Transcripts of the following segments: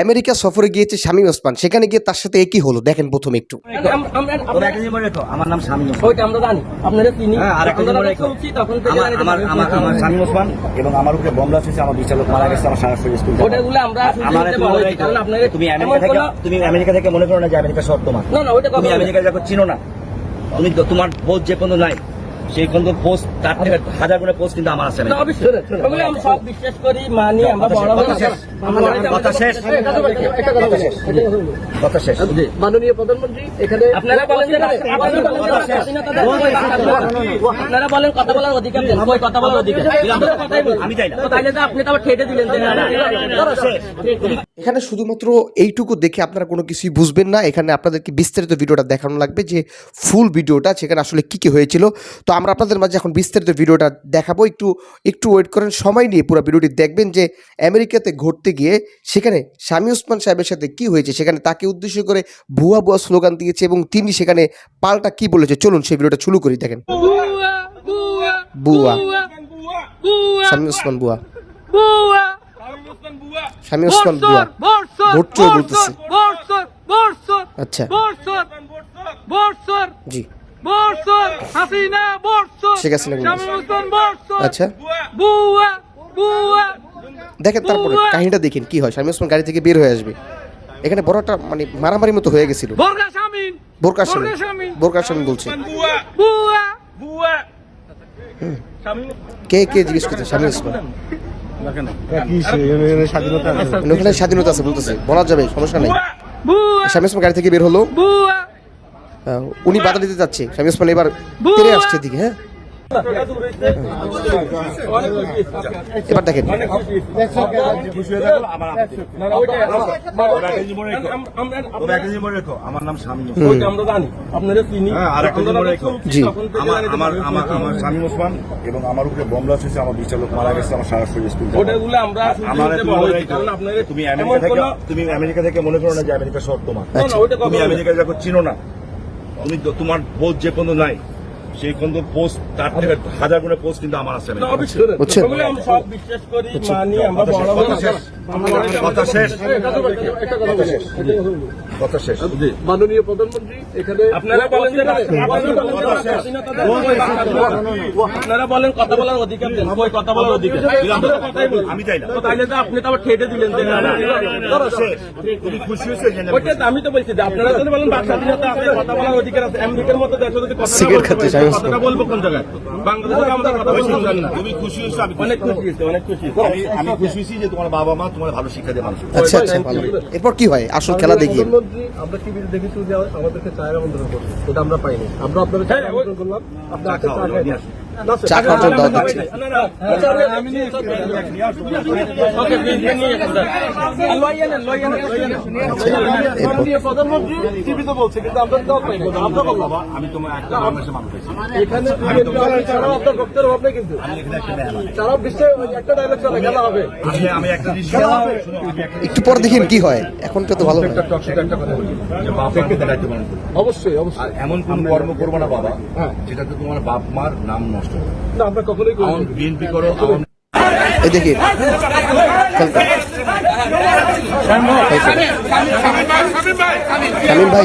America সফরে গিয়েছে শামীম ওসমান। সেখানে গিয়ে তার সাথে একই হলো। দেখেন প্রথম একটু। আম- আমরা- নাম শামীম জানি। আপনারা চিনি। শামীম ওসমান এবং উপরে বোম ব্লাস্ট হয়েছে। আমার বিচালক মারা গেছে আমার সারা শরীর ওটাগুলো আমরা শুনতে আমার শুনতে তুমি আমেরিকা থেকে তুমি আমেরিকা থেকে মনে করো না যে আমেরিকা সব তোমার। তুমি আমেরিকা যখন চিনো না। তুমি তো- তোমার পোস্ট যে কোনো নাই। সেই পর্যন্ত পোস্ট তার থেকে হাজার গুণে পোস্ট কিন্তু আমার আছে। না, অবশ্যই। সব বিশ্বাস করি মানি আমরা বড় কথা শেষ। কথা শেষ। কথা শেষ মাননীয় প্রধানমন্ত্রী এখানে আপনারা বলেন যে আপনারা বলেন কথা বলার অধিকার দেন। ওই কথা বলার অধিকার। আমি চাই না। তো তাইলে তো আপনি তো আবার ঠেটে দিলেন। এখানে শুধুমাত্র এইটুকু দেখে আপনারা কোনো কিছুই বুঝবেন না। এখানে আপনাদেরকে বিস্তারিত ভিডিওটা দেখানো লাগবে যে ফুল ভিডিওটা সেখানে আসলে কী কী হয়েছিল। তো আমরা আপনাদের মাঝে এখন বিস্তারিত ভিডিওটা দেখাবো। একটু একটু ওয়েট করেন সময় নিয়ে পুরো ভিডিওটি দেখবেন যে আমেরিকাতে ঘুরতে গিয়ে সেখানে স্বামী ওসমান সাহেবের সাথে কি হয়েছে সেখানে তাকে উদ্দেশ্য করে ভুয়া ভুয়া স্লোগান দিয়েছে এবং তিনি সেখানে পাল্টা কি বলেছে চলুন সেই ভিডিওটা শুরু করি দেখেন। বুয়া স্বামী ওসমান বুয়া স্বামী ওসমান বুয়া ভোট চোর বলতেছে। আচ্ছা। জি। শেখ হাসিনা আচ্ছা। দেখেন তারপরে কাহিনীটা দেখেন কি হয়? স্বামী ওসমান গাড়ি থেকে বের হয়ে আসবে। এখানে বড় একটা মানে মারামারি মতো হয়ে গেছিল। বোরকার স্বামী বোরকার স্বামী বলছে। কে কে জিজ্ঞেস করছে? স্বামী ওসমান মানে ওখানে স্বাধীনতা আছে বলতেছে। বলা যাবে সমস্যা নেই। স্বামী ওসমান গাড়ি থেকে বের হলো। উনি বাধা দিতে যাচ্ছে। স্বামী ওসমান এবার তেরে আসছে দিকে হ্যাঁ? এবার দেখেন। তোমরা একটা জিনিস মনে রেখো, আমার নাম শামীম ওসমান। ওইটা আমরা জানি আপনারা চিনি হ্যাঁ, আর একটা জিনিস মনে রেখো। জি। আমার জানি যে আমার আমার আমার শামীম ওসমান এবং আমার উপরে বোম ব্লাস্ট হয়েছে আমার বিচারক মারা গেছে আমার সারা শরীর স্কুল তুমি আমেরিকা থেকে তুমি আমেরিকা থেকে মনে করো না যে আমেরিকা সব তোমার। না, না, ওইটা কথা তুমি আমেরিকা যখন চিনো না তুমি তো- তোমার পোস্ট যে কোনো নাই সেই কোন পোস্ট তার থেকে হাজার গুণে পোস্ট কিন্তু আমার আছে। না, অবশ্যই। বুঝছেন? ওগুলো আমরা সব বিশ্বাস করি মানি আমরা বড় কথা শেষ। কথা শেষ মাননীয় প্রধানমন্ত্রী এখানে আপনারা বলেন যে আপনারা বলেন কথা বলার অধিকার দেন ওই কথা বলার অধিকার। আমি চাই না তাইলে তো আপনি তো আবার ঠেটে দিলেন তুমি খুশি হয়েছে ওইটা আমি তো বলছি যে আপনারা যদি বলেন বাক স্বাধীনতা আছে কথা বলার অধিকার আছে আমেরিকার মতো দেশে যদি কথা বলব কোন জায়গায় বাংলাদেশে আমরা কথা জানি না তুমি খুশি হয়েছো আমি খুশি। অনেক খুশি হয়েছে অনেক খুশি আমি আমি খুশি হয়েছি যে তোমার বাবা মা তোমার ভালো শিক্ষা দিয়ে মানুষ আচ্ছা আচ্ছা ভালো এরপর কি হয় আসল খেলা দেখি প্রধানমন্ত্রী আমরা টিভিতে দেখেছি যে আমাদেরকে চায়ের আমন্ত্রণ করবে এটা আমরা পাইনি। আমরা আপনাদের আমন্ত্রণ করলাম। আপনি আজকে চা স্যার, চা খাওয়ার জন্য দাওয়াত দিচ্ছি। আচ্ছা, তোমার একটা পর দেখেন কি হয়। এখন তো ভালো অবশ্যই অবশ্যই। এমন কোন কর্ম করব না বাবা হ্যাঁ। যেটাতে তোমার বাপ মার নাম নষ্ট। না আমরা কখনোই বিএনপি করো এই দেখি শামীম ভাই।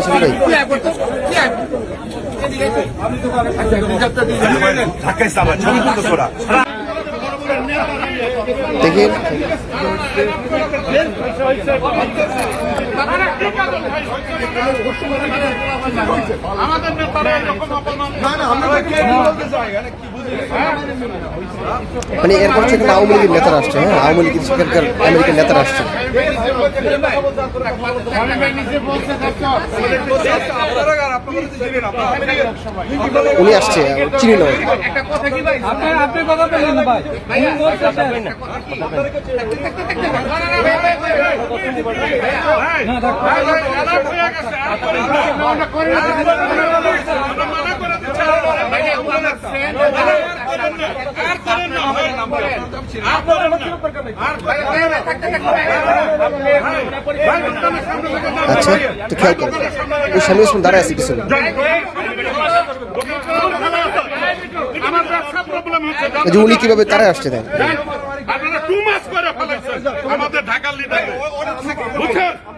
শামীম ভাই ঢাকা দেখি। মানে এরপর সেখানে আওয়ামী লীগের নেতারা আসছে হ্যাঁ? আওয়ামী লীগের সেখানকার আমেরিকার নেতারা আসছে। উনি আসছে চিনি না। আচ্ছা তো খেয়াল করেন। ওই ওসমান দাঁড়ায় আছে উনি কীভাবে তারাই আসছে দেন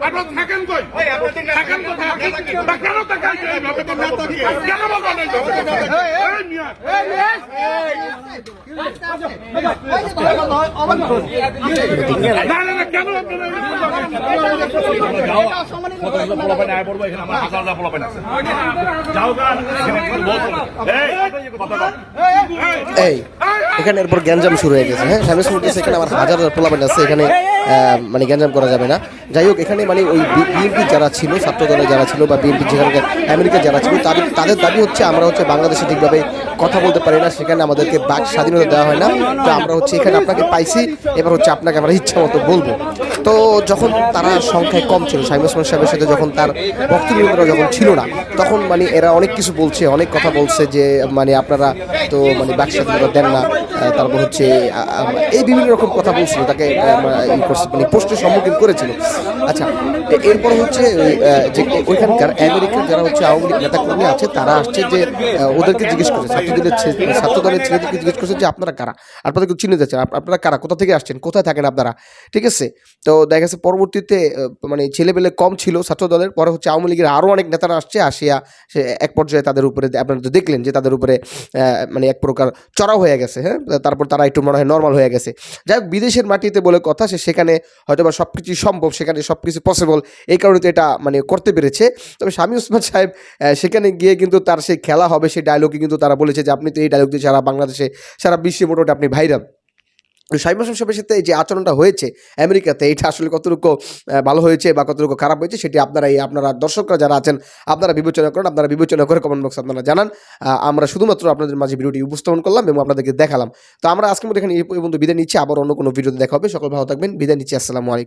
আপনারা থাকেন কই থাকেন কোথায় কেন তাকাই কেন এই না না না কেন আপনারা পোলাপাইন আয় পড়ব এখানে আমার হাজার হাজার পোলাপাইন আছে যাও গা এখানে একটু বসো। এই, কথা কও। এই এখানে এরপর গ্যাঞ্জাম শুরু হয়ে গেছে হ্যাঁ স্বামী বলতেছে এখানে আমার হাজার হাজার পোলাপেন আছে এখানে মানে গ্যাঞ্জাম করা যাবে না। যাই হোক, এখানে মানে ওই বিএনপি যারা ছিল, ছাত্র দলে যারা ছিল বা বিএনপি যেখানে আমেরিকা যারা ছিল, তাদের তাদের দাবি হচ্ছে আমরা হচ্ছে বাংলাদেশে ঠিকভাবে কথা বলতে পারি না, সেখানে আমাদেরকে বাক স্বাধীনতা দেওয়া হয় না। তো আমরা হচ্ছে এখানে আপনাকে পাইছি, এবার হচ্ছে আপনাকে আমরা ইচ্ছা মতো বলব। তো যখন তারা সংখ্যায় কম ছিল শাহিম ওসমান সাহেবের সাথে যখন তার বক্তব্যরা যখন ছিল না, তখন মানে এরা অনেক কিছু বলছে, অনেক কথা বলছে যে মানে আপনারা তো মানে বাক স্বাধীনতা দেন না তারপর হচ্ছে এই বিভিন্ন রকম কথা বলছিল, তাকে মানে প্রশ্নের সম্মুখীন করেছিল। আচ্ছা এরপর হচ্ছে যে ওইখানকার আমেরিকার যারা হচ্ছে আওয়ামী লীগ নেতাকর্মী আছে, তারা আসছে যে ওদেরকে জিজ্ঞেস করছে, ছাত্রদলের ছাত্রদলের ছেলেদেরকে জিজ্ঞেস করছে যে, আপনারা কারা? আপনাদের কেউ চিনে যাচ্ছেন আপনারা কারা? কোথা থেকে আসছেন? কোথায় থাকেন আপনারা? ঠিক আছে? তো দেখা গেছে পরবর্তীতে মানে ছেলেবেলে কম ছিল ছাত্রদলের, পরে হচ্ছে আওয়ামী লীগের আরও অনেক নেতারা আসছে, আসিয়া সে এক পর্যায়ে তাদের উপরে, আপনারা তো দেখলেন যে তাদের উপরে মানে এক প্রকার চড়াও হয়ে গেছে হ্যাঁ? তারপর তারা একটু মনে হয় নর্মাল হয়ে গেছে। যাই হোক, বিদেশের মাটিতে বলে কথা, সে সেখানে হয়তো বা সব কিছুই সম্ভব, সেখানে সব কিছু পসিবল এই কারণে তো এটা মানে করতে পেরেছে। তবে স্বামী উসমান সাহেব সেখানে গিয়ে কিন্তু তার সেই খেলা হবে, সেই ডায়লগে কিন্তু তারা বলেছে যে, আপনি তো এই ডায়লগ দিয়ে সারা বাংলাদেশে, সারা বিশ্বে মোটামুটি আপনি ভাইরাল শাহিম হাসান সাহেবের সাথে যে আচরণটা হয়েছে আমেরিকাতে, এটা আসলে কতটুকু ভালো হয়েছে বা কতটুকু খারাপ হয়েছে সেটি আপনারা এই আপনারা দর্শকরা যারা আছেন, আপনারা বিবেচনা করেন, আপনারা বিবেচনা করে কমেন্ট বক্সে আপনারা জানান। আমরা শুধুমাত্র আপনাদের মাঝে ভিডিওটি উপস্থাপন করলাম এবং আপনাদেরকে দেখালাম। তো আমরা আজকের মধ্যে এখানে এই পর্যন্ত বিদায় নিচ্ছি, আবার অন্য কোনো ভিডিওতে দেখা হবে। সকল ভালো থাকবেন। বিদায় নিচ্ছি। আসসালামু আলাইকুম।